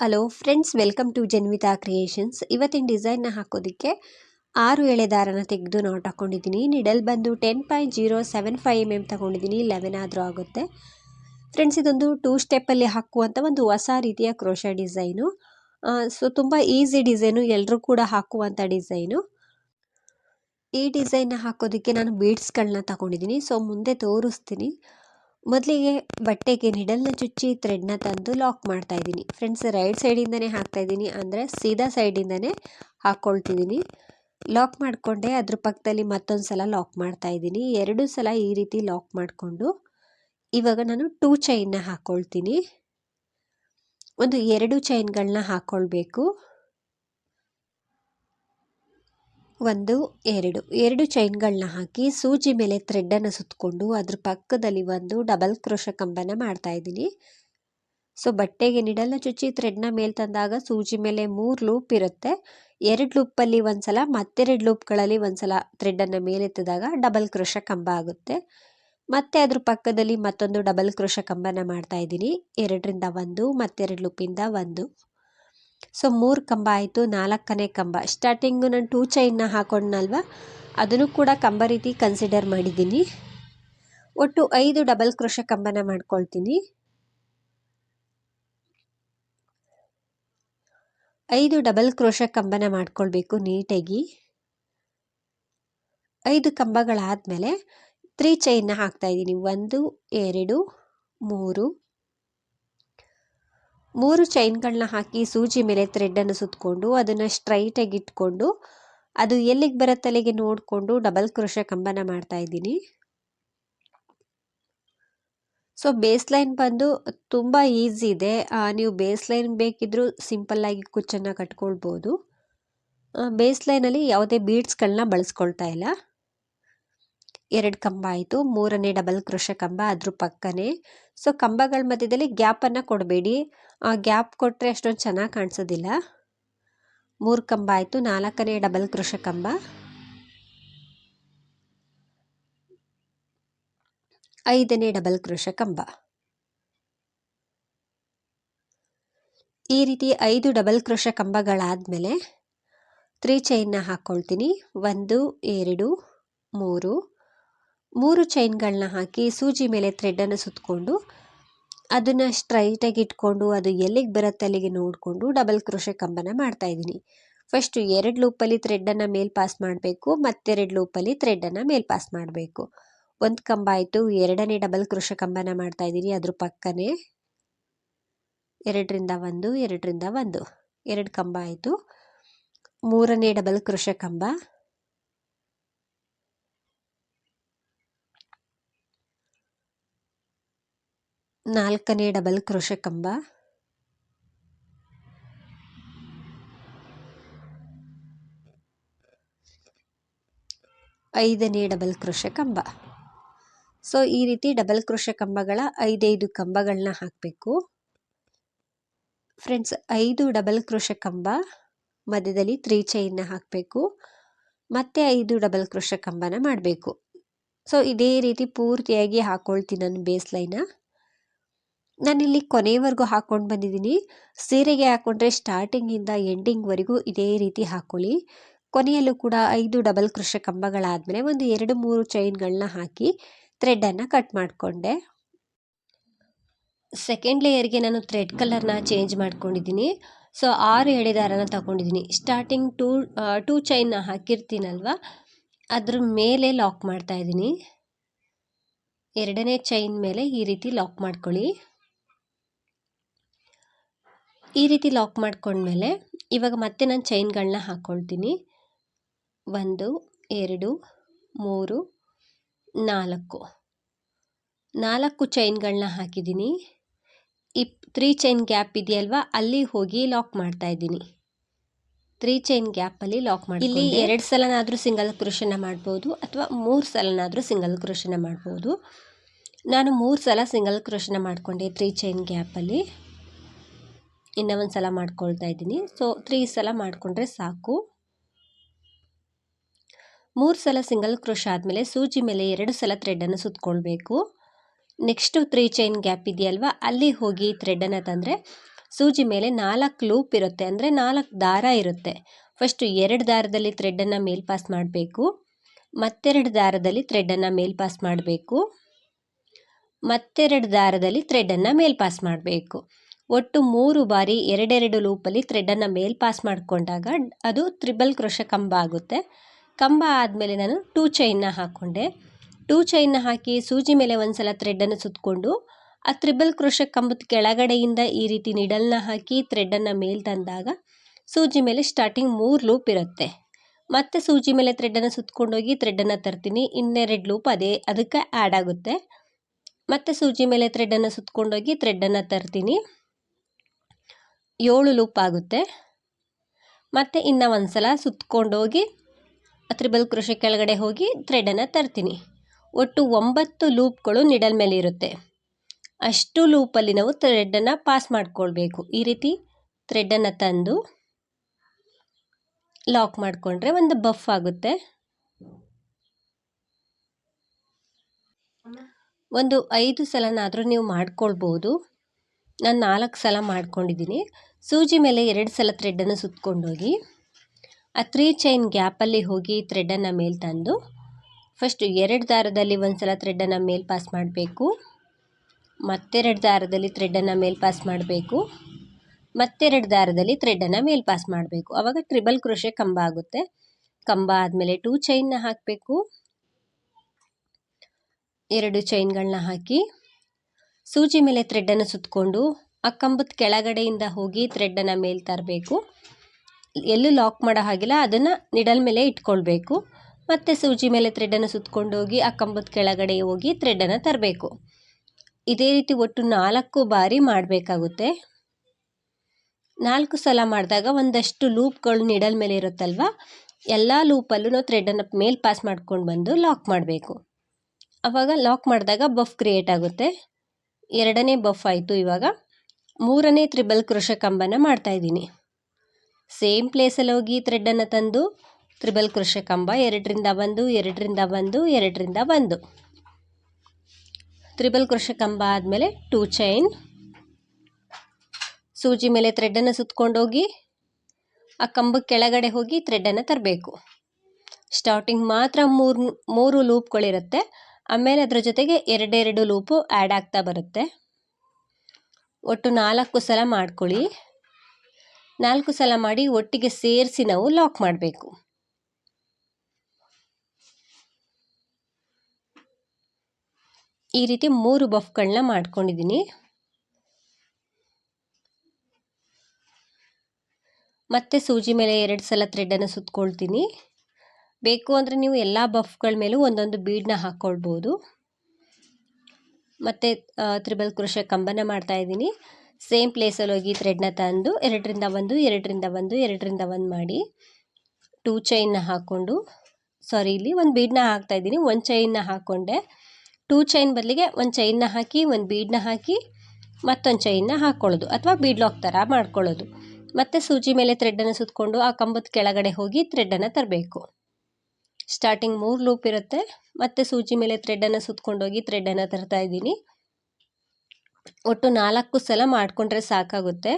Hello friends welcome to Janvitha creations ಇವತ್ತಿನ ಡಿಸೈನ್ನ ಹಾಕೋದಕ್ಕೆ ಆರು ಎಳೆ ದಾರನ ತೆಗೆದು ನಾಟ್ ಹಾಕ್ಕೊಂಡಿದ್ದೀನಿ ನಿಡಲ್ ಬಂದು ten point zero seven five M M ತಗೊಂಡಿದ್ದೀನಿ. ಲೆವೆನ್ ಆದರೂ ಆಗುತ್ತೆ. ಫ್ರೆಂಡ್ಸ್ ಇದೊಂದು ಟೂ ಸ್ಟೆಪ್ಪಲ್ಲಿ ಹಾಕುವಂಥ ಒಂದು ಹೊಸ ರೀತಿಯ ಕ್ರೋಶ ಡಿಸೈನು ಸೊ ತುಂಬ ಈಸಿ ಡಿಸೈನು ಎಲ್ಲರೂ ಕೂಡ ಹಾಕುವಂಥ ಡಿಸೈನು ಈ ಡಿಸೈನ್ನ ಹಾಕೋದಕ್ಕೆ ನಾನು ಬೀಡ್ಸ್ಗಳನ್ನ ತಗೊಂಡಿದ್ದೀನಿ. ಸೊ ಮುಂದೆ ತೋರಿಸ್ತೀನಿ. ಮೊದಲಿಗೆ ಬಟ್ಟೆಗೆ ನಿಡಲ್ನ ಚುಚ್ಚಿ ಥ್ರೆಡ್ನ ತಂದು ಲಾಕ್ ಮಾಡ್ತಾ ಇದ್ದೀನಿ. ಫ್ರೆಂಡ್ಸ್ ರೈಟ್ ಸೈಡಿಂದನೇ ಹಾಕ್ತಾ ಇದ್ದೀನಿ. ಅಂದರೆ ಸೀದಾ ಸೈಡಿಂದನೇ ಹಾಕ್ಕೊಳ್ತಿದ್ದೀನಿ ಲಾಕ್ ಮಾಡಿಕೊಂಡೆ ಅದ್ರ ಪಕ್ಕದಲ್ಲಿ ಮತ್ತೊಂದು ಸಲ ಲಾಕ್ ಮಾಡ್ತಾ ಇದ್ದೀನಿ. ಎರಡು ಸಲ ಈ ರೀತಿ ಲಾಕ್ ಮಾಡಿಕೊಂಡು ಇವಾಗ ನಾನು ಟೂ ಚೈನ್ನ ಹಾಕ್ಕೊಳ್ತೀನಿ ಒಂದು ಎರಡು ಚೈನ್ಗಳನ್ನ ಹಾಕ್ಕೊಳ್ಬೇಕು ಒಂದು, ಎರಡು. ಎರಡು ಚೈನ್ಗಳನ್ನ ಹಾಕಿ ಸೂಜಿ ಮೇಲೆ ಥ್ರೆಡ್ಡನ್ನು ಸುತ್ತಕೊಂಡು ಅದ್ರ ಪಕ್ಕದಲ್ಲಿ ಒಂದು ಡಬಲ್ ಕ್ರೋಶ ಕಂಬನ ಮಾಡ್ತಾ ಇದ್ದೀನಿ. ಸೊ ಬಟ್ಟೆಗೆ ನಿಡಲ್ನ ಚುಚ್ಚಿ ಥ್ರೆಡ್ನ ಮೇಲೆ ತಂದಾಗ ಸೂಜಿ ಮೇಲೆ ಮೂರು ಲೂಪ್ ಇರುತ್ತೆ. ಎರಡು ಲೂಪಲ್ಲಿ ಒಂದು ಸಲ ಮತ್ತೆರಡು ಲೂಪ್ಗಳಲ್ಲಿ ಒಂದು ಸಲ ಥ್ರೆಡ್ಡನ್ನು ಮೇಲೆತ್ತಿದಾಗ ಡಬಲ್ ಕ್ರೋಶ ಕಂಬ ಆಗುತ್ತೆ. ಮತ್ತೆ ಅದ್ರ ಪಕ್ಕದಲ್ಲಿ ಮತ್ತೊಂದು ಡಬಲ್ ಕ್ರೋಶ ಕಂಬನ ಮಾಡ್ತಾ ಇದ್ದೀನಿ. ಎರಡರಿಂದ ಒಂದು, ಮತ್ತೆರಡು ಲೂಪಿಂದ ಒಂದು. ಸೊ ಮೂರು ಕಂಬ ಆಯಿತು, ನಾಲ್ಕನೇ ಕಂಬ. ಸ್ಟಾರ್ಟಿಂಗು ನಾನು ಟೂ ಚೈನ್ನ ಹಾಕೊಂಡ್ನಲ್ವ? ಅದನ್ನು ಕೂಡ ಕಂಬ ರೀತಿ ಕನ್ಸಿಡರ್ ಮಾಡಿದ್ದೀನಿ. ಒಟ್ಟು ಐದು ಡಬಲ್ ಕ್ರೋಶ ಕಂಬನ ಮಾಡ್ಕೊಳ್ತೀನಿ. ಐದು ಡಬಲ್ ಕ್ರೋಶ ಕಂಬನ ಮಾಡ್ಕೊಳ್ಬೇಕು ನೀಟಾಗಿ. ಐದು ಕಂಬಗಳಾದಮೇಲೆ ತ್ರೀ ಚೈನ್ನ ಹಾಕ್ತಾಯಿದ್ದೀನಿ ಒಂದು, ಎರಡು, ಮೂರು ಮೂರು ಚೈನ್ಗಳನ್ನ ಹಾಕಿ ಸೂಜಿ ಮೇಲೆ ಥ್ರೆಡ್ಡನ್ನು ಸುತ್ತಕೊಂಡು ಅದನ್ನು ಸ್ಟ್ರೈಟಾಗಿ ಇಟ್ಕೊಂಡು ಅದು ಎಲ್ಲಿಗೆ ಬರೋ ಅಲ್ಲಿಗೆ ನೋಡಿಕೊಂಡು ಡಬಲ್ ಕ್ರೋಶ ಕಂಬನ ಮಾಡ್ತಾ ಇದ್ದೀನಿ. ಸೊ ಬೇಸ್ ಲೈನ್ ಬಂದು ತುಂಬ ಈಸಿ ಇದೆ. ನೀವು ಬೇಸ್ ಲೈನ್ ಬೇಕಿದ್ರೂ ಸಿಂಪಲ್ಲಾಗಿ ಕುಚ್ಚನ್ನು ಕಟ್ಕೊಳ್ಬೋದು. ಬೇಸ್ ಲೈನಲ್ಲಿ ಯಾವುದೇ ಬೀಡ್ಸ್ಗಳನ್ನ ಬಳಸ್ಕೊಳ್ತಾ ಇಲ್ಲ. ಎರಡು ಕಂಬ ಆಯಿತು. ಮೂರನೇ ಡಬಲ್ ಕ್ರೋಶ ಕಂಬ, ಅದ್ರ ಪಕ್ಕನೇ. ಸೊ ಕಂಬಗಳ ಮಧ್ಯದಲ್ಲಿ ಗ್ಯಾಪನ್ನು ಕೊಡಬೇಡಿ. ಆ ಗ್ಯಾಪ್ ಕೊಟ್ಟರೆ ಅಷ್ಟೊಂದು ಚೆನ್ನಾಗಿ ಕಾಣಿಸೋದಿಲ್ಲ. ಮೂರು ಕಂಬ ಆಯಿತು. ನಾಲ್ಕನೇ ಡಬಲ್ ಕ್ರೋಶ ಕಂಬ. ಐದನೇ ಡಬಲ್ ಕ್ರೋಶ ಕಂಬ. ಈ ರೀತಿ ಐದು ಡಬಲ್ ಕ್ರೋಶ ಕಂಬಗಳಾದಮೇಲೆ ತ್ರೀ ಚೈನ್ನ ಹಾಕ್ಕೊಳ್ತೀನಿ ಒಂದು, ಎರಡು, ಮೂರು. ಮೂರು ಚೈನ್ಗಳನ್ನ ಹಾಕಿ ಸೂಜಿ ಮೇಲೆ ಥ್ರೆಡ್ಡನ್ನು ಸುತ್ತಕೊಂಡು ಅದನ್ನು ಸ್ಟ್ರೈಟಾಗಿ ಇಟ್ಕೊಂಡು ಅದು ಎಲ್ಲಿಗೆ ಬರುತ್ತೆ ಅಲ್ಲಿಗೆ ನೋಡಿಕೊಂಡು ಡಬಲ್ ಕ್ರೋಶೆ ಕಂಬನ ಮಾಡ್ತಾ ಇದ್ದೀನಿ. ಫಸ್ಟು ಎರಡು ಲೂಪಲ್ಲಿ ಥ್ರೆಡ್ಡನ್ನು ಮೇಲ್ ಪಾಸ್ ಮಾಡಬೇಕು, ಮತ್ತೆರಡು ಲೂಪಲ್ಲಿ ಥ್ರೆಡ್ಡನ್ನು ಮೇಲ್ ಪಾಸ್ ಮಾಡಬೇಕು. ಒಂದು ಕಂಬ ಆಯಿತು, ಎರಡನೇ ಡಬಲ್ ಕ್ರೋಷೆ ಕಂಬನ ಮಾಡ್ತಾ ಇದ್ದೀನಿ, ಅದ್ರ ಪಕ್ಕನೇ ಎರಡರಿಂದ ಒಂದು ಎರಡರಿಂದ ಒಂದು. ಎರಡು ಕಂಬ ಆಯಿತು, ಮೂರನೇ ಡಬಲ್ ಕ್ರೋಷೆ ಕಂಬ. ನಾಲ್ಕನೇ ಡಬಲ್ ಕ್ರೋಶೆ ಕಂಬ. ಐದನೇ ಡಬಲ್ ಕ್ರೋಶೆ ಕಂಬ. ಸೊ, ಈ ರೀತಿ ಡಬಲ್ ಕ್ರೋಶೆ ಕಂಬಗಳ ಐದೈದು ಕಂಬಗಳನ್ನ ಹಾಕಬೇಕು. ಫ್ರೆಂಡ್ಸ್, ಐದು ಡಬಲ್ ಕ್ರೋಶೆ ಕಂಬ ಮಧ್ಯದಲ್ಲಿ ತ್ರೀ ಚೈನ್ನ ಹಾಕಬೇಕು. ಮತ್ತೆ ಐದು ಡಬಲ್ ಕ್ರೋಶೆ ಕಂಬನ ಮಾಡಬೇಕು. ಸೊ, ಇದೇ ರೀತಿ ಪೂರ್ತಿಯಾಗಿ ಹಾಕ್ಕೊಳ್ತೀನಿ ನಾನು ಬೇಸ್ ಲೈನ ನಾನಿಲ್ಲಿ ಕೊನೆಯವರೆಗೂ ಹಾಕ್ಕೊಂಡು ಬಂದಿದ್ದೀನಿ ಸೀರೆಗೆ ಹಾಕ್ಕೊಂಡ್ರೆ ಸ್ಟಾರ್ಟಿಂಗಿಂದ ಎಂಡಿಂಗ್ವರೆಗೂ ಇದೇ ರೀತಿ ಹಾಕ್ಕೊಳ್ಳಿ ಕೊನೆಯಲ್ಲೂ ಕೂಡ ಐದು ಡಬಲ್ ಕೃಷ ಕಂಬಗಳಾದಮೇಲೆ ಒಂದು ಎರಡು ಮೂರು ಚೈನ್ಗಳನ್ನ ಹಾಕಿ ಥ್ರೆಡ್ಡನ್ನು ಕಟ್ ಮಾಡಿಕೊಂಡೆ. ಸೆಕೆಂಡ್ ಲೇಯರ್ಗೆ ನಾನು ಥ್ರೆಡ್ ಕಲರ್ನ ಚೇಂಜ್ ಮಾಡ್ಕೊಂಡಿದ್ದೀನಿ ಸೊ ಆರು ಎಳೆ ದಾರನ ತಗೊಂಡಿದ್ದೀನಿ ಸ್ಟಾರ್ಟಿಂಗ್ ಟೂ ಟೂ ಚೈನ್ನ ಹಾಕಿರ್ತೀನಲ್ವ? ಅದ್ರ ಮೇಲೆ ಲಾಕ್ ಮಾಡ್ತಾ ಇದ್ದೀನಿ ಎರಡನೇ ಚೈನ್ ಮೇಲೆ ಈ ರೀತಿ ಲಾಕ್ ಮಾಡ್ಕೊಳ್ಳಿ. ಈ ರೀತಿ ಲಾಕ್ ಮಾಡ್ಕೊಂಡ್ಮೇಲೆ ಇವಾಗ ಮತ್ತೆ ನಾನು ಚೈನ್ಗಳನ್ನ ಹಾಕ್ಕೊಳ್ತೀನಿ ಒಂದು ಎರಡು ಮೂರು ನಾಲ್ಕು. ನಾಲ್ಕು ಚೈನ್ಗಳನ್ನ ಹಾಕಿದ್ದೀನಿ. ಈ ತ್ರೀ ಚೈನ್ ಗ್ಯಾಪ್ ಇದೆಯಲ್ವಾ? ಅಲ್ಲಿ ಹೋಗಿ ಲಾಕ್ ಮಾಡ್ತಾ ಇದ್ದೀನಿ. ತ್ರೀ ಚೈನ್ ಗ್ಯಾಪಲ್ಲಿ ಲಾಕ್ ಮಾಡಿ ಇಲ್ಲಿ ಎರಡು ಸಲನಾದರೂ ಸಿಂಗಲ್ ಕ್ರೋಶನ ಮಾಡ್ಬೋದು ಅಥವಾ ಮೂರು ಸಲನಾದರೂ ಸಿಂಗಲ್ ಕ್ರೋಶನ ಮಾಡ್ಬೋದು. ನಾನು ಮೂರು ಸಲ ಸಿಂಗಲ್ ಕ್ರೋಶನ ಮಾಡಿಕೊಂಡೆ ತ್ರೀ ಚೈನ್ ಗ್ಯಾಪಲ್ಲಿ ಇನ್ನೂ ಒಂದು ಸಲ ಮಾಡ್ಕೊಳ್ತಾ ಇದ್ದೀನಿ. ಸೊ ತ್ರೀ ಸಲ ಮಾಡಿಕೊಂಡ್ರೆ ಸಾಕು. ಮೂರು ಸಲ ಸಿಂಗಲ್ ಕ್ರೋಶ ಆದಮೇಲೆ ಸೂಜಿ ಮೇಲೆ ಎರಡು ಸಲ ಥ್ರೆಡನ್ನು ಸುತ್ತಕೊಳ್ಬೇಕು ನೆಕ್ಸ್ಟು ತ್ರೀ ಚೈನ್ ಗ್ಯಾಪ್ ಇದೆಯಲ್ವ? ಅಲ್ಲಿ ಹೋಗಿ ಥ್ರೆಡನ್ನು ತಂದರೆ ಸೂಜಿ ಮೇಲೆ ನಾಲ್ಕು ಲೂಪ್ ಇರುತ್ತೆ. ಅಂದರೆ ನಾಲ್ಕು ದಾರ ಇರುತ್ತೆ. ಫಸ್ಟು ಎರಡು ದಾರದಲ್ಲಿ ಥ್ರೆಡ್ಡನ್ನು ಮೇಲ್ ಪಾಸ್ ಮಾಡಬೇಕು. ಮತ್ತೆರಡು ದಾರದಲ್ಲಿ ಥ್ರೆಡ್ಡನ್ನು ಮೇಲ್ ಪಾಸ್ ಮಾಡಬೇಕು. ಮತ್ತೆರಡು ದಾರದಲ್ಲಿ ಥ್ರೆಡ್ಡನ್ನು ಮೇಲ್ ಪಾಸ್ ಮಾಡಬೇಕು. ಒಟ್ಟು ಮೂರು ಬಾರಿ ಎರಡೆರಡು ಲೂಪಲ್ಲಿ ಥ್ರೆಡನ್ನು ಮೇಲ್ ಪಾಸ್ ಮಾಡಿಕೊಂಡಾಗ ಅದು ತ್ರಿಬಲ್ ಕ್ರೋಶ ಕಂಬ ಆಗುತ್ತೆ. ಕಂಬ ಆದಮೇಲೆ ನಾನು ಟೂ ಚೈನ್ನ ಹಾಕ್ಕೊಂಡೆ ಟೂ ಚೈನ್ನ ಹಾಕಿ ಸೂಜಿ ಮೇಲೆ ಒಂದು ಸಲ ಥ್ರೆಡನ್ನು ಸುತ್ತಕೊಂಡು ಆ ತ್ರಿಬಲ್ ಕ್ರೋಶ ಕಂಬದ ಕೆಳಗಡೆಯಿಂದ ಈ ರೀತಿ ನಿಡಲ್ನ ಹಾಕಿ ಥ್ರೆಡನ್ನು ಮೇಲೆ ತಂದಾಗ ಸೂಜಿ ಮೇಲೆ ಸ್ಟಾರ್ಟಿಂಗ್ ಮೂರು ಲೂಪ್ ಇರುತ್ತೆ. ಮತ್ತೆ ಸೂಜಿ ಮೇಲೆ ಥ್ರೆಡ್ಡನ್ನು ಸುತ್ಕೊಂಡೋಗಿ ಥ್ರೆಡನ್ನು ತರ್ತೀನಿ. ಇನ್ನೆರಡು ಲೂಪ್ ಅದೇ, ಅದಕ್ಕೆ ಆ್ಯಡ್ ಆಗುತ್ತೆ. ಮತ್ತೆ ಸೂಜಿ ಮೇಲೆ ಥ್ರೆಡನ್ನು ಸುತ್ತಕೊಂಡೋಗಿ ಥ್ರೆಡನ್ನು ತರ್ತೀನಿ. ಏಳು ಲೂಪ್ ಆಗುತ್ತೆ. ಮತ್ತು ಇನ್ನು ಒಂದು ಸಲ ಸುತ್ಕೊಂಡೋಗಿ ತ್ರಿಬಲ್ ಕೃಷಿ ಕೆಳಗಡೆ ಹೋಗಿ ಥ್ರೆಡನ್ನು ತರ್ತೀನಿ. ಒಟ್ಟು ಒಂಬತ್ತು ಲೂಪ್ಗಳು ನಿಡಲ್ ಮೇಲೆ ಇರುತ್ತೆ. ಅಷ್ಟು ಲೂಪಲ್ಲಿ ನಾವು ಥ್ರೆಡನ್ನು ಪಾಸ್ ಮಾಡಿಕೊಳ್ಬೇಕು. ಈ ರೀತಿ ಥ್ರೆಡನ್ನು ತಂದು ಲಾಕ್ ಮಾಡಿಕೊಂಡ್ರೆ ಒಂದು ಬಫ್ ಆಗುತ್ತೆ. ಒಂದು ಐದು ಸಲನಾದರೂ ನೀವು ಮಾಡ್ಕೊಳ್ಬೋದು. ನಾನು ನಾಲ್ಕು ಸಲ ಮಾಡ್ಕೊಂಡಿದ್ದೀನಿ. ಸೂಜಿ ಮೇಲೆ ಎರಡು ಸಲ ಥ್ರೆಡ್ಡನ್ನು ಸುತ್ತಕೊಂಡೋಗಿ ಆ ತ್ರೀ ಚೈನ್ ಗ್ಯಾಪಲ್ಲಿ ಹೋಗಿ ಥ್ರೆಡ್ಡನ್ನು ಮೇಲೆ ತಂದು ಫಸ್ಟು ಎರಡು ದಾರದಲ್ಲಿ ಒಂದು ಸಲ ಥ್ರೆಡ್ಡನ್ನು ಮೇಲೆ ಪಾಸ್ ಮಾಡಬೇಕು, ಮತ್ತೆರಡು ದಾರದಲ್ಲಿ ಥ್ರೆಡ್ಡನ್ನು ಮೇಲೆ ಪಾಸ್ ಮಾಡಬೇಕು, ಮತ್ತೆರಡು ದಾರದಲ್ಲಿ ಥ್ರೆಡ್ಡನ್ನು ಮೇಲೆ ಪಾಸ್ ಮಾಡಬೇಕು. ಆವಾಗ ಟ್ರಿಬಲ್ ಕ್ರೋಶೆ ಕಂಬ ಆಗುತ್ತೆ. ಕಂಬ ಆದಮೇಲೆ ಟೂ ಚೈನ್ನ ಹಾಕಬೇಕು. ಎರಡು ಚೈನ್ಗಳನ್ನ ಹಾಕಿ, ಸೂಜಿ ಮೇಲೆ ಥ್ರೆಡ್ಡನ್ನು ಸುತ್ತಕೊಂಡು ಆ ಕೆಳಗಡೆಯಿಂದ ಹೋಗಿ ಥ್ರೆಡ್ಡನ್ನು ಮೇಲೆ ತರಬೇಕು. ಎಲ್ಲೂ ಲಾಕ್ ಮಾಡೋ ಹಾಗಿಲ್ಲ, ಅದನ್ನು ನಿಡಲ್ ಮೇಲೆ ಇಟ್ಕೊಳ್ಬೇಕು. ಮತ್ತು ಸೂಜಿ ಮೇಲೆ ಥ್ರೆಡ್ಡನ್ನು ಸುತ್ತಕೊಂಡೋಗಿ ಆ ಕಂಬದ ಕೆಳಗಡೆ ಹೋಗಿ ಥ್ರೆಡ್ಡನ್ನು ತರಬೇಕು. ಇದೇ ರೀತಿ ಒಟ್ಟು ನಾಲ್ಕು ಬಾರಿ ಮಾಡಬೇಕಾಗುತ್ತೆ. ನಾಲ್ಕು ಸಲ ಮಾಡಿದಾಗ ಒಂದಷ್ಟು ಲೂಪ್ಗಳು ನಿಡಲ್ ಮೇಲೆ ಇರುತ್ತಲ್ವ? ಎಲ್ಲ ಲೂಪಲ್ಲೂ ನಾವು ಥ್ರೆಡ್ಡನ್ನು ಮೇಲೆ ಪಾಸ್ ಮಾಡ್ಕೊಂಡು ಬಂದು ಲಾಕ್ ಮಾಡಬೇಕು. ಆವಾಗ ಲಾಕ್ ಮಾಡಿದಾಗ ಬಫ್ ಕ್ರಿಯೇಟ್ ಆಗುತ್ತೆ. ಎರಡನೇ ಬಫ್ ಆಯಿತು ಇವಾಗ. ಮೂರನೇ ತ್ರಿಬಲ್ ಕ್ರೋಶ ಕಂಬನ ಮಾಡ್ತಾಯಿದ್ದೀನಿ ಸೇಮ್ ಪ್ಲೇಸಲ್ಲಿ ಹೋಗಿ ಥ್ರೆಡ್ಡನ್ನು ತಂದು ತ್ರಿಬಲ್ ಕ್ರೋಶ ಕಂಬ ಎರಡರಿಂದ ಒಂದು ಎರಡರಿಂದ ಒಂದು ಎರಡರಿಂದ ಒಂದು. ತ್ರಿಬಲ್ ಕ್ರೋಶ ಕಂಬ ಆದಮೇಲೆ ಟೂ ಚೈನ್. ಸೂಜಿ ಮೇಲೆ ಥ್ರೆಡ್ಡನ್ನು ಸುತ್ಕೊಂಡೋಗಿ ಆ ಕಂಬಕ್ಕೆ ಕೆಳಗಡೆ ಹೋಗಿ ಥ್ರೆಡ್ಡನ್ನು ತರಬೇಕು. ಸ್ಟಾರ್ಟಿಂಗ್ ಮಾತ್ರ ಮೂರು ಮೂರು ಲೂಪ್ಗಳಿರುತ್ತೆ. ಆಮೇಲೆ ಅದರ ಜೊತೆಗೆ ಎರಡೆರಡು ಲೂಪು ಆ್ಯಡ್ ಆಗ್ತಾ ಬರುತ್ತೆ. ಒಟ್ಟು ನಾಲ್ಕು ಸಲ ಮಾಡ್ಕೊಳ್ಳಿ. ನಾಲ್ಕು ಸಲ ಮಾಡಿ ಒಟ್ಟಿಗೆ ಸೇರಿಸಿ ನಾವು ಲಾಕ್ ಮಾಡಬೇಕು. ಈ ರೀತಿ ಮೂರು ಬಫ್ಗಳನ್ನ ಮಾಡ್ಕೊಂಡಿದ್ದೀನಿ. ಮತ್ತೆ ಸೂಜಿ ಮೇಲೆ ಎರಡು ಸಲ ಥ್ರೆಡನ್ನು ಸುತ್ಕೊಳ್ತೀನಿ. ಬೇಕು ಅಂದರೆ ನೀವು ಎಲ್ಲ ಬಫ್ಗಳ ಮೇಲೂ ಒಂದೊಂದು ಬೀಡನ್ನ ಹಾಕ್ಕೊಳ್ಬೋದು ಮತ್ತು ತ್ರಿಬಲ್ ಕೃಷ ಕಂಬನ ಮಾಡ್ತಾಯಿದ್ದೀನಿ ಸೇಮ್ ಪ್ಲೇಸಲ್ಲಿ ಹೋಗಿ ಥ್ರೆಡ್ನ ತಂದು, ಎರಡರಿಂದ ಒಂದು ಎರಡರಿಂದ ಒಂದು ಎರಡರಿಂದ ಒಂದು ಮಾಡಿ, ಟೂ ಚೈನ್ನ ಹಾಕ್ಕೊಂಡು, ಸಾರಿ, ಇಲ್ಲಿ ಒಂದು ಬೀಡನ್ನ ಹಾಕ್ತಾಯಿದ್ದೀನಿ ಒಂದು ಚೈನ್ನ ಹಾಕ್ಕೊಂಡೆ. ಟೂ ಚೈನ್ ಬದಲಿಗೆ ಒಂದು ಚೈನ್ನ ಹಾಕಿ, ಒಂದು ಬೀಡನ್ನ ಹಾಕಿ, ಮತ್ತೊಂದು ಚೈನ್ನ ಹಾಕ್ಕೊಳ್ಳೋದು ಅಥವಾ ಬೀಡ್ ಲಾಕ್ ಥರ ಮಾಡ್ಕೊಳ್ಳೋದು. ಮತ್ತು ಸೂಜಿ ಮೇಲೆ ಥ್ರೆಡ್ಡನ್ನು ಸುತ್ತಕೊಂಡು ಆ ಕಂಬದ ಕೆಳಗಡೆ ಹೋಗಿ ಥ್ರೆಡ್ಡನ್ನು ತರಬೇಕು. ಸ್ಟಾರ್ಟಿಂಗ್ ಮೂರು ಲೂಪ್ ಇರುತ್ತೆ. ಮತ್ತು ಸೂಜಿ ಮೇಲೆ ಥ್ರೆಡ್ಡನ್ನು ಸುತ್ಕೊಂಡೋಗಿ ಥ್ರೆಡ್ಡನ್ನು ತರ್ತಾ ಇದ್ದೀನಿ. ಒಟ್ಟು ನಾಲ್ಕು ಸಲ ಮಾಡಿಕೊಂಡ್ರೆ ಸಾಕಾಗುತ್ತೆ.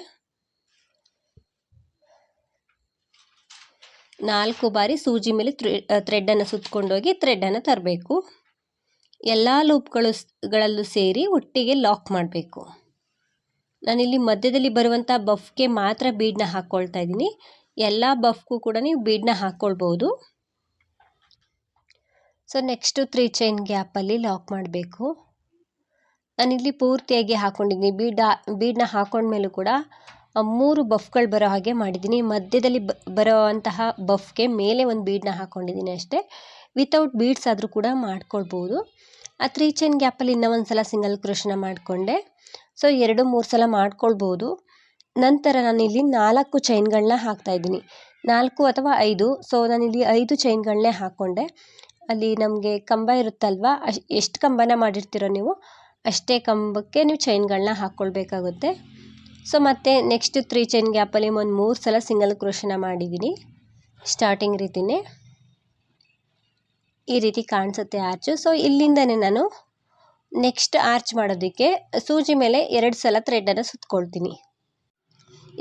ನಾಲ್ಕು ಬಾರಿ ಸೂಜಿ ಮೇಲೆ ಥ್ರೆಡ್ಡನ್ನು ಸುತ್ಕೊಂಡೋಗಿ ಥ್ರೆಡ್ಡನ್ನು ತರಬೇಕು. ಎಲ್ಲ ಲೂಪ್ಗಳು ಗಳಲ್ಲೂ ಸೇರಿ ಒಟ್ಟಿಗೆ ಲಾಕ್ ಮಾಡಬೇಕು. ನಾನಿಲ್ಲಿ ಮಧ್ಯದಲ್ಲಿ ಬರುವಂಥ ಬಫ್ಗೆ ಮಾತ್ರ ಬೀಡನ್ನ ಹಾಕ್ಕೊಳ್ತಾ ಇದ್ದೀನಿ. ಎಲ್ಲ ಬಫ್ಗೂ ಕೂಡ ನೀವು ಬೀಡನ್ನ ಹಾಕ್ಕೊಳ್ಬೋದು ಸೊ ನೆಕ್ಸ್ಟು ತ್ರೀ ಚೈನ್ ಗ್ಯಾಪಲ್ಲಿ ಲಾಕ್ ಮಾಡಬೇಕು. ನಾನಿಲ್ಲಿ ಪೂರ್ತಿಯಾಗಿ ಹಾಕ್ಕೊಂಡಿದ್ದೀನಿ ಬೀಡ, ಬೀಡನ್ನ ಹಾಕೊಂಡ್ಮೇಲೂ ಕೂಡ ಮೂರು ಬಫ್ಗಳು ಬರೋ ಹಾಗೆ ಮಾಡಿದ್ದೀನಿ. ಮಧ್ಯದಲ್ಲಿ ಬರೋವಂತಹ ಬಫ್ಗೆ ಮೇಲೆ ಒಂದು ಬೀಡನ್ನ ಹಾಕ್ಕೊಂಡಿದ್ದೀನಿ ಅಷ್ಟೇ. ವಿತೌಟ್ ಬೀಡ್ಸ್ ಆದರೂ ಕೂಡ ಮಾಡ್ಕೊಳ್ಬೋದು. ಆ ತ್ರೀ ಚೈನ್ ಗ್ಯಾಪಲ್ಲಿ ಇನ್ನೂ ಒಂದು ಸಲ ಸಿಂಗಲ್ ಕ್ರೋಶನ ಮಾಡಿಕೊಂಡೆ. ಸೊ ಎರಡು, ಮೂರು ಸಲ ಮಾಡ್ಕೊಳ್ಬೋದು. ನಂತರ ನಾನಿಲ್ಲಿ ನಾಲ್ಕು ಚೈನ್ಗಳನ್ನ ಹಾಕ್ತಾಯಿದ್ದೀನಿ ನಾಲ್ಕು ಅಥವಾ ಐದು. ಸೊ ನಾನಿಲ್ಲಿ ಐದು ಚೈನ್ಗಳನ್ನೇ ಹಾಕ್ಕೊಂಡೆ ಅಲ್ಲಿ ನಮಗೆ ಕಂಬ ಇರುತ್ತಲ್ವ? ಅಶ್, ಎಷ್ಟು ಕಂಬನ ಮಾಡಿರ್ತೀರೋ ನೀವು, ಅಷ್ಟೇ ಕಂಬಕ್ಕೆ ನೀವು ಚೈನ್ಗಳನ್ನ ಹಾಕ್ಕೊಳ್ಬೇಕಾಗುತ್ತೆ ಸೊ ಮತ್ತು ನೆಕ್ಸ್ಟ್ ತ್ರೀ ಚೈನ್ ಗ್ಯಾಪಲ್ಲಿ ಒಂದು ಮೂರು ಸಲ ಸಿಂಗಲ್ ಕ್ರೋಶನ ಮಾಡಿದ್ದೀನಿ ಸ್ಟಾರ್ಟಿಂಗ್ ರೀತಿನೇ. ಈ ರೀತಿ ಕಾಣಿಸುತ್ತೆ ಆರ್ಚು ಸೊ ಇಲ್ಲಿಂದನೇ ನಾನು ನೆಕ್ಸ್ಟ್ ಆರ್ಚ್ ಮಾಡೋದಕ್ಕೆ ಸೂಜಿ ಮೇಲೆ ಎರಡು ಸಲ ಥ್ರೆಡನ್ನು ಸುತ್ಕೊಳ್ತೀನಿ.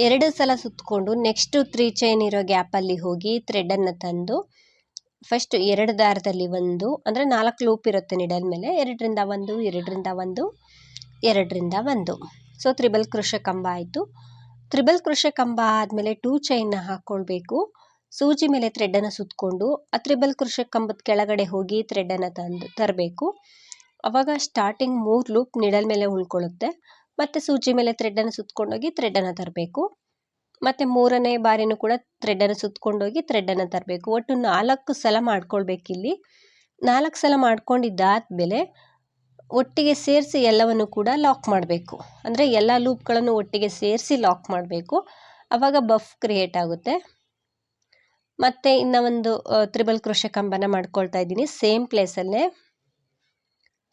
ಎರಡು ಸಲ ಸುತ್ತಕೊಂಡು ನೆಕ್ಸ್ಟು ತ್ರೀ ಚೈನ್ ಇರೋ ಗ್ಯಾಪಲ್ಲಿ ಹೋಗಿ ಥ್ರೆಡನ್ನು ತಂದು ಫಸ್ಟ್ ಎರಡು ದಾರದಲ್ಲಿ ಒಂದು, ಅಂದರೆ ನಾಲ್ಕು ಲೂಪ್ ಇರುತ್ತೆ ನಿಡಲ್ ಮೇಲೆ. ಎರಡರಿಂದ ಒಂದು ಎರಡರಿಂದ ಒಂದು ಎರಡರಿಂದ ಒಂದು. ಸೊ ತ್ರಿಬಲ್ ಕೃಷ ಕಂಬ ಆಯಿತು. ತ್ರಿಬಲ್ ಕೃಷ ಕಂಬ ಆದಮೇಲೆ ಟೂ ಚೈನ್ನ ಹಾಕ್ಕೊಳ್ಬೇಕು ಸೂಜಿ ಮೇಲೆ ಥ್ರೆಡ್ಡನ್ನು ಸುತ್ತಕೊಂಡು ಆ ತ್ರಿಬಲ್ ಕೃಷ ಕಂಬದ ಕೆಳಗಡೆ ಹೋಗಿ ಥ್ರೆಡ್ಡನ್ನು ತಂದು, ತರಬೇಕು. ಅವಾಗ ಸ್ಟಾರ್ಟಿಂಗ್ ಮೂರು ಲೂಪ್ ನಿಡಲ್ ಮೇಲೆ ಉಳ್ಕೊಳ್ಳುತ್ತೆ. ಮತ್ತು ಸೂಜಿ ಮೇಲೆ ಥ್ರೆಡ್ಡನ್ನು ಸುತ್ತಕೊಂಡೋಗಿ ಥ್ರೆಡ್ಡನ್ನು ತರಬೇಕು. ಮತ್ತು ಮೂರನೇ ಬಾರಿನೂ ಕೂಡ ಥ್ರೆಡನ್ನು ಸುತ್ತಕೊಂಡೋಗಿ ಥ್ರೆಡನ್ನು ತರಬೇಕು. ಒಟ್ಟು ನಾಲ್ಕು ಸಲ ಮಾಡ್ಕೊಳ್ಬೇಕಿಲ್ಲಿ ನಾಲ್ಕು ಸಲ ಮಾಡ್ಕೊಂಡಿದ್ದಾದಮೇಲೆ ಒಟ್ಟಿಗೆ ಸೇರಿಸಿ ಎಲ್ಲವನ್ನು ಕೂಡ ಲಾಕ್ ಮಾಡಬೇಕು. ಅಂದರೆ ಎಲ್ಲ ಲೂಪ್ಗಳನ್ನು ಒಟ್ಟಿಗೆ ಸೇರಿಸಿ ಲಾಕ್ ಮಾಡಬೇಕು. ಆವಾಗ ಬಫ್ ಕ್ರಿಯೇಟ್ ಆಗುತ್ತೆ. ಮತ್ತು ಇನ್ನು ಒಂದು ತ್ರಿಬಲ್ ಕೃಷಿ ಕಂಬನ ಮಾಡ್ಕೊಳ್ತಾ ಇದ್ದೀನಿ. ಸೇಮ್ ಪ್ಲೇಸಲ್ಲೇ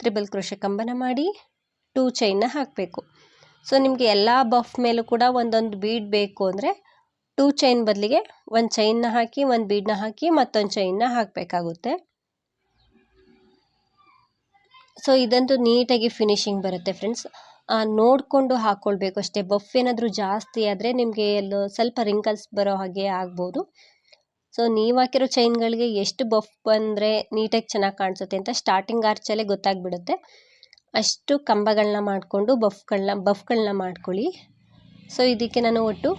ತ್ರಿಬಲ್ ಕೃಷಿ ಕಂಬನ ಮಾಡಿ ಟೂ ಚೈನ್ನ ಹಾಕಬೇಕು. ಸೊ ನಿಮಗೆ ಎಲ್ಲ ಬಫ್ ಮೇಲೂ ಕೂಡ ಒಂದೊಂದು ಬೀಡ್ ಬೇಕು ಅಂದರೆ ಟೂ ಚೈನ್ ಬದಲಿಗೆ ಒಂದು ಚೈನ್ನ ಹಾಕಿ, ಒಂದು ಬೀಡನ್ನ ಹಾಕಿ ಮತ್ತೊಂದು ಚೈನ್ನ ಹಾಕಬೇಕಾಗುತ್ತೆ. ಸೊ ಇದಂತೂ ನೀಟಾಗಿ ಫಿನಿಶಿಂಗ್ ಬರುತ್ತೆ ಫ್ರೆಂಡ್ಸ್ ನೋಡಿಕೊಂಡು ಹಾಕ್ಕೊಳ್ಬೇಕು ಅಷ್ಟೇ. ಬಫ್ ಏನಾದರೂ ಜಾಸ್ತಿ ಆದರೆ ನಿಮಗೆ ಎಲ್ಲೋ ಸ್ವಲ್ಪ ರಿಂಕಲ್ಸ್ ಬರೋ ಹಾಗೆ ಆಗ್ಬೋದು. ಸೊ ನೀವು ಹಾಕಿರೋ ಚೈನ್ಗಳಿಗೆ ಎಷ್ಟು ಬಫ್ ಬಂದರೆ ನೀಟಾಗಿ ಚೆನ್ನಾಗಿ ಕಾಣಿಸುತ್ತೆ ಅಂತ ಸ್ಟಾರ್ಟಿಂಗ್ ಆರ್ಚಲ್ಲೇ ಗೊತ್ತಾಗ್ಬಿಡುತ್ತೆ. ಅಷ್ಟು ಕಂಬಗಳನ್ನ ಮಾಡಿಕೊಂಡು ಬಫ್ಗಳನ್ನ ಬಫ್ಗಳನ್ನ ಮಾಡ್ಕೊಳ್ಳಿ. ಸೊ ಇದಕ್ಕೆ ನಾನು ಒಟ್ಟು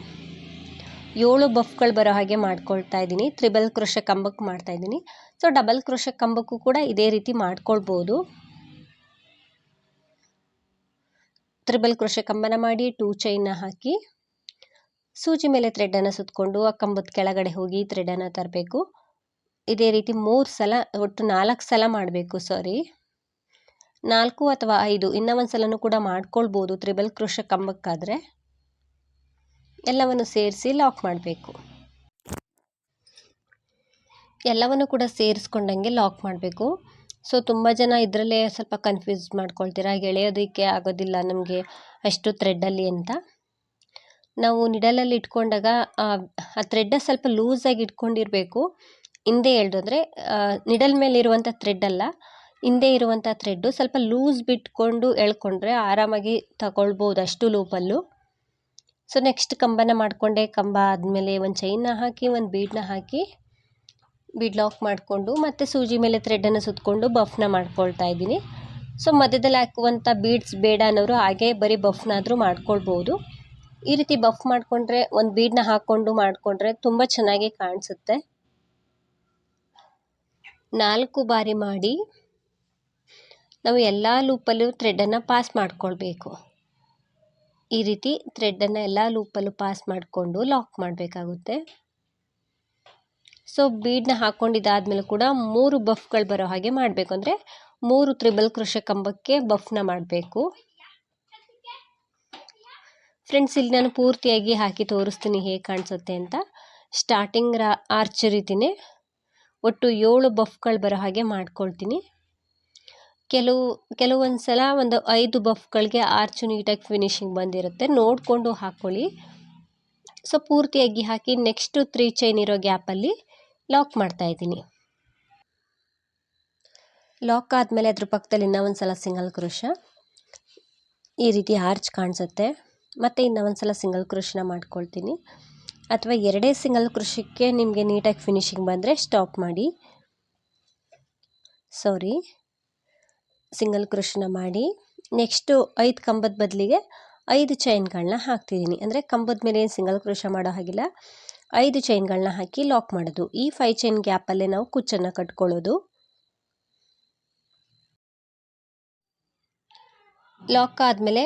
ಏಳು ಬಫ್ಗಳು ಬರೋ ಹಾಗೆ ಮಾಡ್ಕೊಳ್ತಾ ಇದ್ದೀನಿ. ತ್ರಿಬಲ್ ಕೃಷ ಕಂಬಕ್ಕೆ ಮಾಡ್ತಾ ಇದ್ದೀನಿ. ಸೊ ಡಬಲ್ ಕೃಷ ಕಂಬಕ್ಕೂ ಕೂಡ ಇದೇ ರೀತಿ ಮಾಡ್ಕೊಳ್ಬೋದು. ತ್ರಿಬಲ್ ಕೃಷ ಕಂಬನ ಮಾಡಿ ಟೂ ಚೈನ್ನ ಹಾಕಿ, ಸೂಜಿ ಮೇಲೆ ಥ್ರೆಡನ್ನು ಸುತ್ತಕೊಂಡು ಆ ಕಂಬದ ಕೆಳಗಡೆ ಹೋಗಿ ಥ್ರೆಡನ್ನು ತರಬೇಕು. ಇದೇ ರೀತಿ ಮೂರು ಸಲ, ಒಟ್ಟು ನಾಲ್ಕು ಸಲ ಮಾಡಬೇಕು ಸಾರಿ ನಾಲ್ಕು ಅಥವಾ ಐದು ಇನ್ನ ಒಂದು ಕೂಡ ಮಾಡ್ಕೊಳ್ಬೋದು ತ್ರಿಬಲ್ ಕೃಷ ಕಂಬಕ್ಕಾದರೆ. ಎಲ್ಲವನ್ನು ಸೇರಿಸಿ ಲಾಕ್ ಮಾಡಬೇಕು. ಎಲ್ಲವನ್ನು ಕೂಡ ಸೇರಿಸ್ಕೊಂಡಂಗೆ ಲಾಕ್ ಮಾಡಬೇಕು. ಸೊ, ತುಂಬ ಜನ ಇದರಲ್ಲೇ ಸ್ವಲ್ಪ ಕನ್ಫ್ಯೂಸ್ ಮಾಡ್ಕೊಳ್ತೀರಾ ಎಳೆಯೋದಕ್ಕೆ ಆಗೋದಿಲ್ಲ ನಮಗೆ ಅಷ್ಟು ಥ್ರೆಡ್ಡಲ್ಲಿ ಅಂತ. ನಾವು ನಿಡಲಲ್ಲಿ ಇಟ್ಕೊಂಡಾಗ, ಆ ಥ್ರೆಡ್ಡ ಸ್ವಲ್ಪ ಲೂಸಾಗಿ ಇಟ್ಕೊಂಡಿರಬೇಕು. ಹಿಂದೆ ಎಳೆದ್ರೆ ನಿಡಲ್ ಮೇಲೆ ಇರುವಂಥ ಥ್ರೆಡ್ ಅಲ್ಲ ಹಿಂದೆ ಇರುವಂಥ ಥ್ರೆಡ್ಡು ಸ್ವಲ್ಪ ಲೂಸ್ ಬಿಟ್ಕೊಂಡು ಎಳ್ಕೊಂಡ್ರೆ ಆರಾಮಾಗಿ ತಗೊಳ್ಬೋದು ಅಷ್ಟು ಲೂಪಲ್ಲೂ ಸೊ ನೆಕ್ಸ್ಟ್ ಕಂಬನ ಮಾಡಿಕೊಂಡೆ. ಕಂಬ ಆದಮೇಲೆ ಒಂದು ಚೈನ್ನ ಹಾಕಿ, ಒಂದು ಬೀಡನ್ನ ಹಾಕಿ ಬೀಡ್ ಲಾಕ್ ಮಾಡಿಕೊಂಡು ಮತ್ತು ಸೂಜಿ ಮೇಲೆ ಥ್ರೆಡ್ಡನ್ನು ಸುತ್ತಕೊಂಡು ಬಫ್ನ ಮಾಡ್ಕೊಳ್ತಾ ಇದ್ದೀನಿ. ಸೊ ಮಧ್ಯದಲ್ಲಿ ಹಾಕುವಂಥ ಬೀಡ್ಸ್ ಬೇಡ ಅನ್ನೋರು ಹಾಗೆ ಬರೀ ಬಫ್ನಾದರೂ ಮಾಡ್ಕೊಳ್ಬೋದು. ಈ ರೀತಿ ಬಫ್ ಮಾಡಿಕೊಂಡ್ರೆ, ಒಂದು ಬೀಡನ್ನ ಹಾಕ್ಕೊಂಡು ಮಾಡಿಕೊಂಡ್ರೆ ತುಂಬ ಚೆನ್ನಾಗಿ ಕಾಣಿಸುತ್ತೆ. ನಾಲ್ಕು ಬಾರಿ ಮಾಡಿ. ನಾವು ಎಲ್ಲ ಲೂಪಲ್ಲೂ ಥ್ರೆಡನ್ನು ಪಾಸ್ ಮಾಡ್ಕೊಳ್ಬೇಕು. ಈ ರೀತಿ ಥ್ರೆಡನ್ನು ಎಲ್ಲ ಲೂಪಲ್ಲೂ ಪಾಸ್ ಮಾಡಿಕೊಂಡು ಲಾಕ್ ಮಾಡಬೇಕಾಗುತ್ತೆ. ಸೊ ಬೀಡನ್ನ ಹಾಕ್ಕೊಂಡಿದ್ದಾದ್ಮೇಲೆ ಕೂಡ ಮೂರು ಬಫ್ಗಳು ಬರೋ ಹಾಗೆ ಮಾಡಬೇಕು. ಅಂದರೆ ಮೂರು ತ್ರಿಬಲ್ ಕೃಷ ಕಂಬಕ್ಕೆ ಬಫ್ನ ಮಾಡಬೇಕು. ಫ್ರೆಂಡ್ಸ್ ಇಲ್ಲಿ ನಾನು ಪೂರ್ತಿಯಾಗಿ ಹಾಕಿ ತೋರಿಸ್ತೀನಿ ಹೇಗೆ ಕಾಣಿಸುತ್ತೆ ಅಂತ. ಸ್ಟಾರ್ಟಿಂಗ್ ಆರ್ಚ್ ರೀತಿಯೇ ಒಟ್ಟು ಏಳು ಬಫ್ಗಳು ಬರೋ ಹಾಗೆ ಮಾಡ್ಕೊಳ್ತೀನಿ. ಕೆಲವು ಕೆಲವೊಂದು ಸಲ ಒಂದು ಐದು ಬಫ್ಗಳಿಗೆ ಆರ್ಚು ನೀಟಾಗಿ ಫಿನಿಶಿಂಗ್ ಬಂದಿರುತ್ತೆ. ನೋಡಿಕೊಂಡು ಹಾಕ್ಕೊಳ್ಳಿ ಸೊ, ಪೂರ್ತಿಯಾಗಿ ಹಾಕಿ ನೆಕ್ಸ್ಟು ತ್ರೀ ಚೈನ್ ಇರೋ ಗ್ಯಾಪಲ್ಲಿ ಲಾಕ್ ಮಾಡ್ತಾ ಇದ್ದೀನಿ. ಲಾಕ್ ಆದಮೇಲೆ ಅದ್ರ ಪಕ್ಕದಲ್ಲಿ ಇನ್ನೂ ಒಂದು ಸಲ ಸಿಂಗಲ್ ಕ್ರೋಶ. ಈ ರೀತಿ ಆರ್ಚ್ ಕಾಣಿಸುತ್ತೆ. ಮತ್ತು ಇನ್ನೂ ಒಂದು ಸಲ ಸಿಂಗಲ್ ಕ್ರೋಶನ ಮಾಡ್ಕೊಳ್ತೀನಿ. ಅಥವಾ ಎರಡೇ ಸಿಂಗಲ್ ಕೃಷಿಗೆ ನಿಮಗೆ ನೀಟಾಗಿ ಫಿನಿಶಿಂಗ್ ಬಂದರೆ ಸ್ಟಾಪ್ ಮಾಡಿ. ಸಾರಿ. ಸಿಂಗಲ್ ಕ್ರೋಶನ ಮಾಡಿ ನೆಕ್ಸ್ಟು ಐದು ಕಂಬದ ಬದಲಿಗೆ ಐದು ಚೈನ್ಗಳನ್ನ ಹಾಕ್ತಿದ್ದೀನಿ. ಅಂದರೆ ಕಂಬದ ಮೇಲೆ ಏನು ಸಿಂಗಲ್ ಕ್ರೋಶ ಮಾಡೋ ಹಾಗಿಲ್ಲ. ಐದು ಚೈನ್ಗಳನ್ನ ಹಾಕಿ ಲಾಕ್ ಮಾಡೋದು. ಈ ಫೈ ಚೈನ್ ಗ್ಯಾಪಲ್ಲೇ ನಾವು ಕುಚ್ಚನ್ನು ಕಟ್ಕೊಳ್ಳೋದು. ಲಾಕ್ ಆದಮೇಲೆ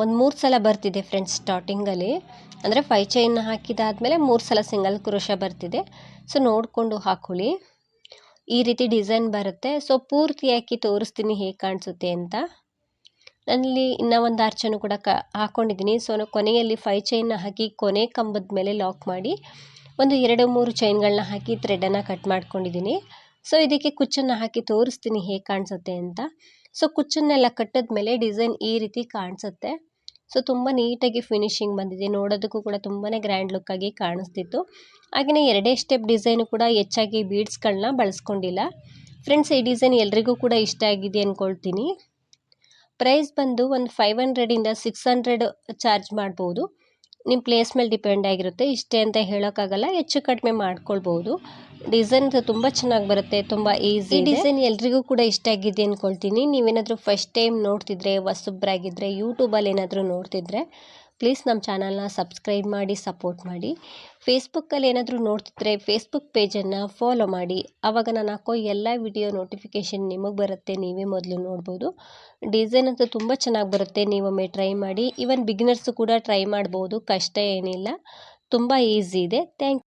ಒಂದು ಮೂರು ಸಲ ಬರ್ತಿದೆ ಫ್ರೆಂಡ್ಸ್ ಸ್ಟಾರ್ಟಿಂಗಲ್ಲಿ ಅಂದರೆ ಫೈ ಚೈನ್ ಹಾಕಿದಾದಮೇಲೆ ಮೂರು ಸಲ ಸಿಂಗಲ್ ಕ್ರೋಶ ಬರ್ತಿದೆ. ಸೊ ನೋಡಿಕೊಂಡು ಹಾಕ್ಕೊಳ್ಳಿ ಈ ರೀತಿ ಡಿಸೈನ್ ಬರುತ್ತೆ. ಸೊ, ಪೂರ್ತಿ ಹಾಕಿ ತೋರಿಸ್ತೀನಿ ಹೇಗೆ ಕಾಣಿಸುತ್ತೆ ಅಂತ. ನಾನಿಲ್ಲಿ ಇನ್ನೂ ಒಂದು ಆರ್ಚನ್ನು ಕೂಡ ಕ ಹಾಕ್ಕೊಂಡಿದ್ದೀನಿ ಸೊ ಕೊನೆಯಲ್ಲಿ ಫೈ ಚೈನ್ನ ಹಾಕಿ ಕೊನೆ ಕಂಬದ ಮೇಲೆ ಲಾಕ್ ಮಾಡಿ ಒಂದು ಎರಡು ಮೂರು ಚೈನ್ಗಳನ್ನ ಹಾಕಿ ಥ್ರೆಡನ್ನು ಕಟ್ ಮಾಡ್ಕೊಂಡಿದ್ದೀನಿ ಸೊ, ಇದಕ್ಕೆ ಕುಚ್ಚನ್ನು ಹಾಕಿ ತೋರಿಸ್ತೀನಿ ಹೇಗೆ ಕಾಣಿಸುತ್ತೆ ಅಂತ. ಸೊ, ಕುಚ್ಚನ್ನೆಲ್ಲ ಕಟ್ಟಿದ ಮೇಲೆ ಡಿಸೈನ್ ಈ ರೀತಿ ಕಾಣಿಸುತ್ತೆ. ಸೊ, ತುಂಬ ನೀಟಾಗಿ ಫಿನಿಶಿಂಗ್ ಬಂದಿದೆ. ನೋಡೋದಕ್ಕೂ ಕೂಡ ತುಂಬಾ ಗ್ರ್ಯಾಂಡ್ ಲುಕ್ಕಾಗಿ ಕಾಣಿಸ್ತಿತ್ತು. ಹಾಗೆಯೇ ಎರಡೇ ಸ್ಟೆಪ್ ಡಿಸೈನು ಕೂಡ ಹೆಚ್ಚಾಗಿ ಬೀಡ್ಸ್ಗಳನ್ನ ಬಳಸ್ಕೊಂಡಿಲ್ಲ. ಫ್ರೆಂಡ್ಸ್ ಈ ಡಿಸೈನ್ ಎಲ್ರಿಗೂ ಕೂಡ ಇಷ್ಟ ಆಗಿದೆ ಅಂದ್ಕೊಳ್ತೀನಿ ಪ್ರೈಸ್ ಬಂದು ಒಂದು ಫೈವ್ ಹಂಡ್ರೆಡಿಂದ ಸಿಕ್ಸ್ ಹಂಡ್ರೆಡ್ ಚಾರ್ಜ್ ಮಾಡ್ಬೋದು. ನಿಮ್ಮ ಪ್ಲೇಸ್ ಮೇಲೆ ಡಿಪೆಂಡ್ ಆಗಿರುತ್ತೆ. ಇಷ್ಟೇ ಅಂತ ಹೇಳೋಕ್ಕಾಗಲ್ಲ ಹೆಚ್ಚು ಕಡಿಮೆ ಮಾಡ್ಕೊಳ್ಬೋದು. ಡಿಸೈನ್ ತುಂಬ ಚೆನ್ನಾಗಿ ಬರುತ್ತೆ ತುಂಬ ಈಸಿ ಡಿಸೈನ್ ಎಲ್ರಿಗೂ ಕೂಡ ಇಷ್ಟ ಆಗಿದೆ ಅಂದ್ಕೊಳ್ತೀನಿ ನೀವೇನಾದರೂ ಫಸ್ಟ್ ಟೈಮ್ ನೋಡ್ತಿದ್ರೆ ಹೊಸಬ್ರಾಗಿದ್ದರೆ ಯೂಟ್ಯೂಬಲ್ಲಿ ಏನಾದರೂ ನೋಡ್ತಿದ್ರೆ ಪ್ಲೀಸ್ ನಮ್ಮ ಚಾನಲ್ನ ಸಬ್ಸ್ಕ್ರೈಬ್ ಮಾಡಿ, ಸಪೋರ್ಟ್ ಮಾಡಿ. ಫೇಸ್ಬುಕ್ಕಲ್ಲಿ ಏನಾದರೂ ನೋಡ್ತಿದ್ರೆ ಫೇಸ್ಬುಕ್ ಪೇಜನ್ನು ಫಾಲೋ ಮಾಡಿ. ಆವಾಗ ನಾನು ಹಾಕೋ ಎಲ್ಲ ವಿಡಿಯೋ ನೋಟಿಫಿಕೇಷನ್ ನಿಮಗೆ ಬರುತ್ತೆ, ನೀವೇ ಮೊದಲು ನೋಡ್ಬೋದು. ಡಿಸೈನ್ ಅಂತೂ ತುಂಬ ಚೆನ್ನಾಗಿ ಬರುತ್ತೆ ನೀವೊಮ್ಮೆ ಟ್ರೈ ಮಾಡಿ. ಈವನ್ ಬಿಗ್ನರ್ಸು ಕೂಡ ಟ್ರೈ ಮಾಡ್ಬೋದು, ಕಷ್ಟ ಏನಿಲ್ಲ. ತುಂಬ ಈಸಿ ಇದೆ. ಥ್ಯಾಂಕ್